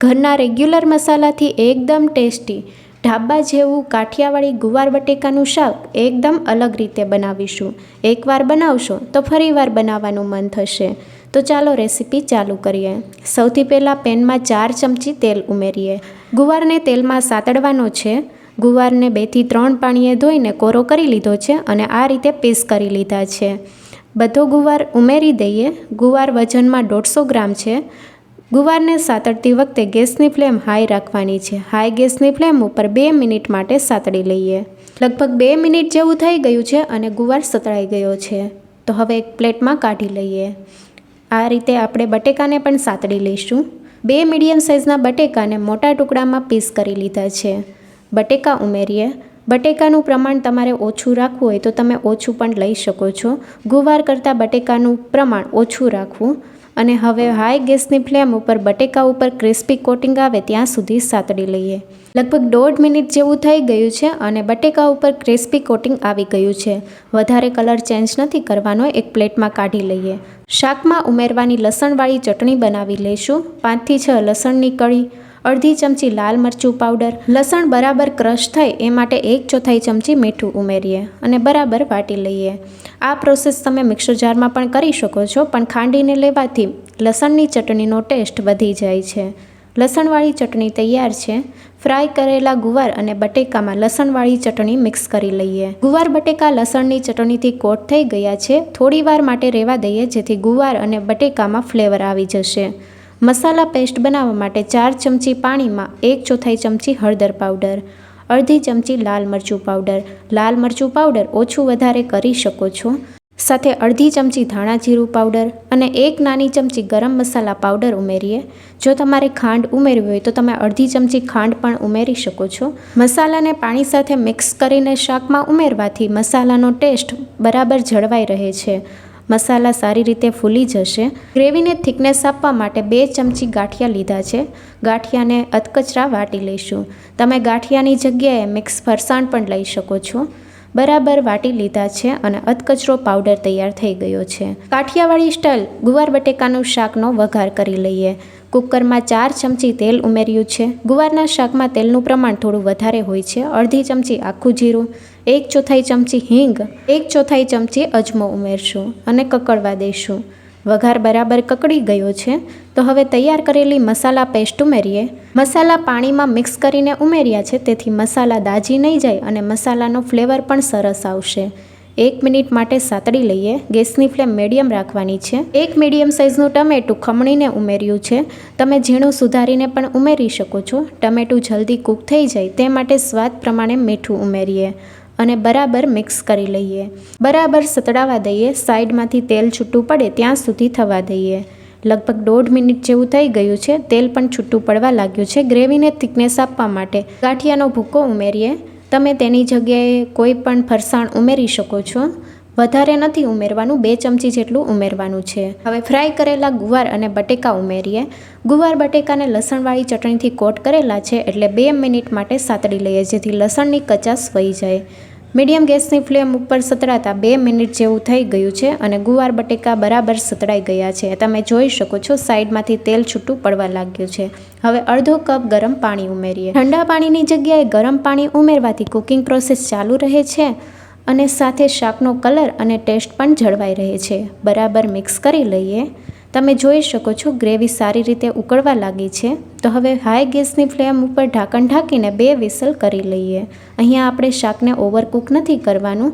ઘરના રેગ્યુલર મસાલાથી એકદમ ટેસ્ટી, ઢાબા જેવું કાઠિયાવાડી ગુવાર બટેકાનું શાક એકદમ અલગ રીતે બનાવીશું. એકવાર બનાવશો તો ફરીવાર બનાવવાનું મન થશે. તો ચાલો રેસીપી ચાલુ કરીએ. સૌથી પહેલાં પેનમાં ચાર ચમચી તેલ ઉમેરીએ. ગુવારને તેલમાં સાતડવાનો છે. ગુવારને બેથી ત્રણ પાણીએ ધોઈને કોરો કરી લીધો છે અને આ રીતે પીસ કરી લીધા છે. બધો ગુવાર ઉમેરી દઈએ. ગુવાર વજનમાં દોઢસો ગ્રામ છે. ગુવારને સાતડતી વખતે ગેસની ફ્લેમ હાઈ રાખવાની છે. હાઈ ગેસની ફ્લેમ ઉપર બે મિનિટ માટે સાતડી લઈએ. લગભગ બે મિનિટ જેવું થઈ ગયું છે અને ગુવાર સતળાઈ ગયો છે. તો હવે એક પ્લેટમાં કાઢી લઈએ. આ રીતે આપણે બટેકાને પણ સાતડી લઈશું. બે મીડિયમ સાઇઝના બટેકાને મોટા ટુકડામાં પીસ કરી લીધા છે. બટેકા ઉમેરીએ. બટેકાનું પ્રમાણ તમારે ઓછું રાખવું હોય તો તમે ઓછું પણ લઈ શકો છો. ગુવાર કરતાં બટેકાનું પ્રમાણ ઓછું રાખવું. અને હવે હાઈ ગેસની ફ્લેમ ઉપર, બટેકા ઉપર ક્રિસ્પી કોટિંગ આવે ત્યાં સુધી સાતડી લઈએ. લગભગ દોઢ મિનિટ જેવું થઈ ગયું છે અને બટેકા ઉપર ક્રિસ્પી કોટિંગ આવી ગયું છે. વધારે કલર ચેન્જ નથી કરવાનો, એક પ્લેટમાં કાઢી લઈએ. શાકમાં ઉમેરવાની લસણવાળી ચટણી બનાવી લઈશું. પાંચથી છ લસણની કળી અડધી ચમચી લાલ મરચું પાવડર, લસણ બરાબર ક્રશ થાય એ માટે એક ચોથાઈ ચમચી મીઠું ઉમેરીએ અને બરાબર વાટી લઈએ. આ પ્રોસેસ તમે મિક્સર જારમાં પણ કરી શકો છો, પણ ખાંડીને લેવાથી લસણની ચટણીનો ટેસ્ટ વધી જાય છે. લસણવાળી ચટણી તૈયાર છે. ફ્રાય કરેલા ગુવાર અને બટેકામાં લસણવાળી ચટણી મિક્સ કરી લઈએ. ગુવાર, બટેકા, લસણની ચટણીથી કોટ થઈ ગયા છે. થોડી વાર માટે રહેવા દઈએ જેથી ગુવાર અને બટેકામાં ફ્લેવર આવી જશે. મસાલા પેસ્ટ બનાવવા માટે ચાર ચમચી પાણીમાં એક ચોથાઈ ચમચી હળદર પાવડર, અડધી ચમચી લાલ મરચું પાવડર. લાલ મરચું પાવડર ઓછું વધારે કરી શકો છો. સાથે અડધી ચમચી ધાણા જીરું પાવડર અને એક નાની ચમચી ગરમ મસાલા પાવડર ઉમેરીએ. જો તમારે ખાંડ ઉમેરવી હોય તો તમે અડધી ચમચી ખાંડ પણ ઉમેરી શકો છો. મસાલાને પાણી સાથે મિક્સ કરીને શાકમાં ઉમેરવાથી મસાલાનો ટેસ્ટ બરાબર જળવાઈ રહે છે. મસાલા સારી રીતે ફૂલી જશે. ગ્રેવીને થિકનેસ આપવા માટે બે ચમચી ગાંઠિયા લીધા છે. ગાંઠિયાને અધકચરા વાટી લઈશું. તમે ગાંઠિયાની જગ્યાએ મિક્સ ફરસાણ પણ લઈ શકો છો. બરાબર વાટી લીધા છે અને અધકચરો પાવડર તૈયાર થઈ ગયો છે. કાઠિયાવાડી સ્ટાઇલ ગુવાર બટેકાનું શાકનો વઘાર કરી લઈએ. કુકરમાં ચાર ચમચી તેલ ઉમેર્યું છે. ગુવારના શાકમાં તેલનું પ્રમાણ થોડું વધારે હોય છે. અડધી ચમચી આખું જીરું એક ચોથાઈ ચમચી હિંગ, એક ચોથાઈ ચમચી અજમો ઉમેરશું અને કકડવા દઈશું. વઘાર બરાબર કકડી ગયો છે, તો હવે તૈયાર કરેલી મસાલા પેસ્ટ ઉમેરીએ. મસાલા પાણીમાં મિક્સ કરીને ઉમેર્યા છે, તેથી મસાલા દાજી નહીં જાય અને મસાલાનો ફ્લેવર પણ સરસ આવશે. એક મિનિટ માટે સાતડી લઈએ. ગેસની ફ્લેમ મીડિયમ રાખવાની છે. એક મીડિયમ સાઇઝનું ટમેટું ખમણીને ઉમેર્યું છે. તમે ઝીણું સુધારીને પણ ઉમેરી શકો છો. ટમેટું જલ્દી કૂક થઈ જાય, તે માટે સ્વાદ પ્રમાણે મીઠું ઉમેરીએ. અને બરાબર મિક્સ કરી લઈએ. બરાબર સતડાવા દઈએ, સાઈડમાંથી તેલ છૂટું પડે ત્યાં સુધી થવા દઈએ. લગભગ દોઢ મિનિટ જેવું થઈ ગયું છે, તેલ પણ છૂટું પડવા લાગ્યું છે ગ્રેવીને થિકનેસ આપવા માટે. ગાંઠિયાનો ભૂકો ઉમેરીએ. તમે તેની જગ્યાએ કોઈ પણ ફરસાણ ઉમેરી શકો છો. વધારે નથી ઉમેરવાનું, બે ચમચી જેટલું ઉમેરવાનું છે. હવે ફ્રાય કરેલા ગુવાર અને બટેકા ઉમેરીએ. ગુવાર, બટેકાને લસણવાળી ચટણીથી કોટ કરેલા છે એટલે બે મિનિટ માટે સાતડી લઈએ, જેથી લસણની કચાશ વહી જાય. મીડિયમ ગેસની ફ્લેમ ઉપર સતળાતા બે મિનિટ જેવું થઈ ગયું છે અને ગુવાર બટેકા બરાબર સતળાઈ ગયા છે. તમે જોઈ શકો છો, સાઈડમાંથી તેલ છૂટું પડવા લાગ્યું છે. હવે અડધો કપ ગરમ પાણી ઉમેરીએ. ઠંડા પાણીની જગ્યાએ ગરમ પાણી ઉમેરવાથી કુકિંગ પ્રોસેસ ચાલુ રહે છે અને સાથે શાકનો કલર અને ટેસ્ટ પણ જળવાઈ રહે છે. બરાબર મિક્સ કરી લઈએ. તમે જોઈ શકો છો, ગ્રેવી સારી રીતે ઉકળવા લાગી છે. તો હવે હાઈ ગેસની ફ્લેમ ઉપર ઢાંકણ ઢાંકીને બે વિસલ કરી લઈએ. અહીંયા આપણે શાકને ઓવરકૂક નથી કરવાનું.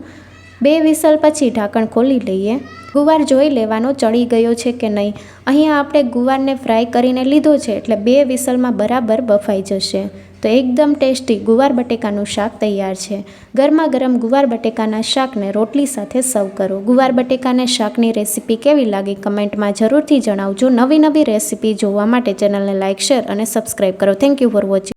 બે વિસલ પછી ઢાંકણ ખોલી લઈએ. ગુવાર જોઈ લેવાનો ચડી ગયો છે કે નહીં. અહીંયા આપણે ગુવારને ફ્રાય કરીને લીધો છે એટલે બે વિસલમાં બરાબર બફાઈ જશે. તો એકદમ ટેસ્ટી ગુવાર બટેકાનું શાક તૈયાર છે. ગરમા ગરમ ગુવાર બટેકાના શાકને રોટલી સાથે સર્વ કરો. ગુવાર બટેકાના શાકની રેસીપી કેવી લાગી કમેન્ટમાં જરૂરથી જણાવજો. નવી નવી રેસીપી જોવા માટે ચેનલને લાઇક શેર અને સબસ્ક્રાઈબ કરો. Thank you for watching